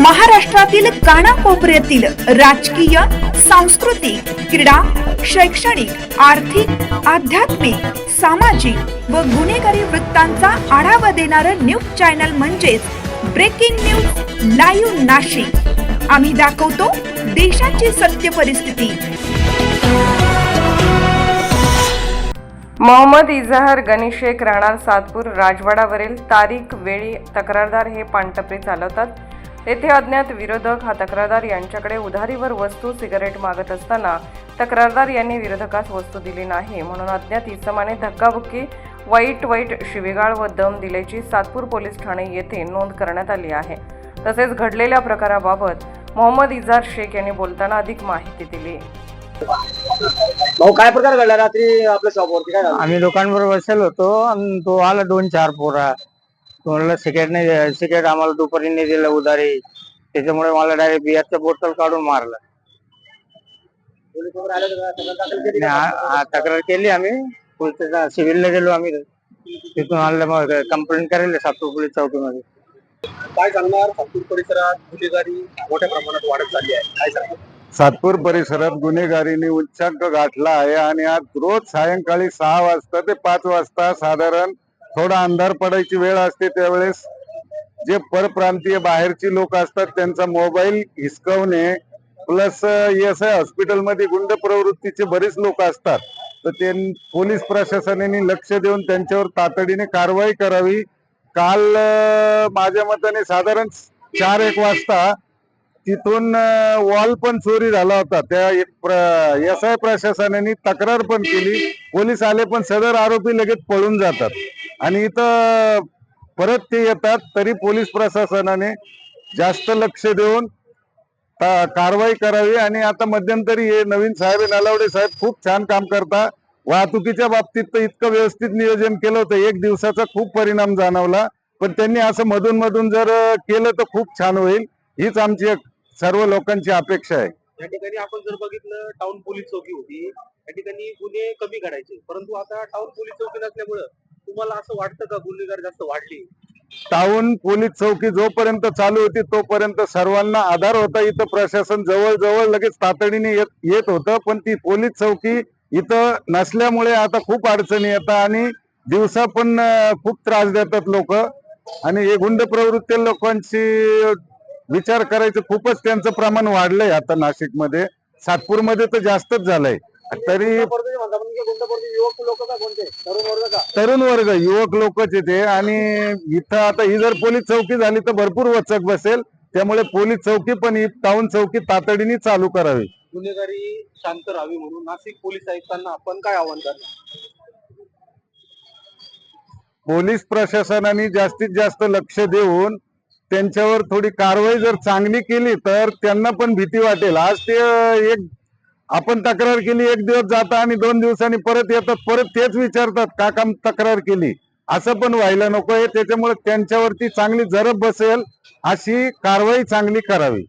महाराष्ट्रातील कानाकोपऱ्यातील राजकीय सांस्कृतिक क्रीडा शैक्षणिक आर्थिक आध्यात्मिक सामाजिक व गुन्हेगारी वृत्तांचा आढावा देणारं न्यूज चॅनल म्हणजेच ब्रेकिंग न्यूज लाईव्ह नाशिक. आम्ही दाखवतो देशाची सत्य परिस्थिती. मोहम्मद इजहार गणेश शेख राहणार सातपूर राजवाडावरील तारीख वेळी तक्रारदार हे पानटपरी चालवतात. तेथे अज्ञात विरोधक हा तक्रारदार यांच्याकडे उधारीवर वस्तू सिगारेट मागत असताना तक्रारदार यांनी विरोधकास वस्तू दिली नाही. म्हणून अज्ञात इसमाने धक्काबुक्की वाईट वाईट शिवेगाळ व दम दिल्याची सातपूर पोलीस ठाणे येथे नोंद करण्यात आली आहे. तसेच घडलेल्या प्रकाराबाबत मोहम्मद इजार शेख यांनी बोलताना अधिक माहिती दिली. भाऊ काय प्रकार घडला रात्री आपल्या शॉपवरती काय झालं? आम्ही दुकानवर बसेल होतो आणि तो आला दोन चार पोरा. कोणाला सिगरेट नाही सिगरेट आम्हाला दुपारी नाही दिलं उधारी. त्याच्यामुळे मला डायरेक्ट बिअरचं बोटल काढून मारलं? तक्रार केली आणि का? आ- आ- तक्रार केली आम्ही. पोलिसला सिव्हिलला गेलो आम्ही. तिथून आणलं मग कंप्लेंट करेल सातपूर पोलीस चौकीमध्ये. काय सांगणार? सातपूर परिसरात गुन्हेगारी मोठ्या प्रमाणात वाढत चालली आहे. काय सांगणार? सातपूर परिसरात गुन्हेगारीने उच्चांक गाठला आहे आणि आज रोज सायंकाळी सहा वाजता ते पाच वाजता साधारण थोडा अंधार पडायची वेळ असते त्यावेळेस जे परप्रांतीय बाहेरची लोक असतात त्यांचा मोबाईल हिसकवणे प्लस एस आय हॉस्पिटलमध्ये गुंड प्रवृत्तीचे बरेच लोक असतात. तर ते पोलीस प्रशासनाने लक्ष देऊन त्यांच्यावर तातडीने कारवाई करावी. काल माझ्या मताने साधारण चार एक वाजता तिथून वॉल पण चोरी झाला होता. त्या एस आय प्रशासनाने तक्रार पण केली. पोलीस आले पण सदर आरोपी लगेच पळून जातात. आणि इथं परत ते येतात तरी पोलीस प्रशासनाने जास्त लक्ष देऊन कारवाई करावी. आणि आता मध्यंतरी हे नवीन साहेब नालावडे साहेब खूप छान काम करता. वाहतुकीच्या बाबतीत तर इतकं व्यवस्थित नियोजन केलं होतं. एक दिवसाचा खूप परिणाम जाणवला. पण त्यांनी असं मधून मधून जर केलं तर खूप छान होईल. हीच आमची एक सर्व लोकांची अपेक्षा आहे. या ठिकाणी आपण जर बघितलं टाउन पोलीस चौकी होती. या ठिकाणी गुन्हे कमी घडायचे परंतु आता टाउन पोलीस चौकी नसल्यामुळं तुम्हाला असं वाटतं का गुन्हेगार जास्त वाढली? टाउन पोलीस चौकी जोपर्यंत चालू होती तोपर्यंत सर्वांना आधार होता. इथं प्रशासन जवळ जवळ लगेच तातडीने येत येत होतं. पण ती पोलीस चौकी इथं नसल्यामुळे आता खूप अडचणी येतात आणि दिवसा पण खूप त्रास देतात लोक. आणि हे गुंड प्रवृत्ती लोकांची विचार करायचं खूपच त्यांचं प्रमाण वाढलंय आता नाशिकमध्ये. सातपूरमध्ये तर जास्तच झालंय. तरी कोणते? तरुण वर्ग युवक लोकच येते आणि इथं आता ही जर पोलीस चौकी झाली तर भरपूर वचक बसेल. त्यामुळे पोलीस चौकी पण ही टाउन चौकी तातडीने चालू करावी. गुन्हेगारी शांत राहावी म्हणून नाशिक पोलीस आयुक्तांना आपण काय आव्हान करणार? पोलीस प्रशासनाने जास्तीत जास्त लक्ष देऊन त्यांच्यावर थोडी कारवाई जर चांगली केली तर त्यांना पण भीती वाटेल. आज ते एक आपण तक्रार केली एक दिवस जाता आणि दोन दिवसांनी परत येतात परत तेच विचारतात का काम तक्रार केली? असं पण व्हायला नको आहे. त्याच्यामुळे त्यांच्यावरती चांगली जरब बसेल अशी कारवाई चांगली करावी.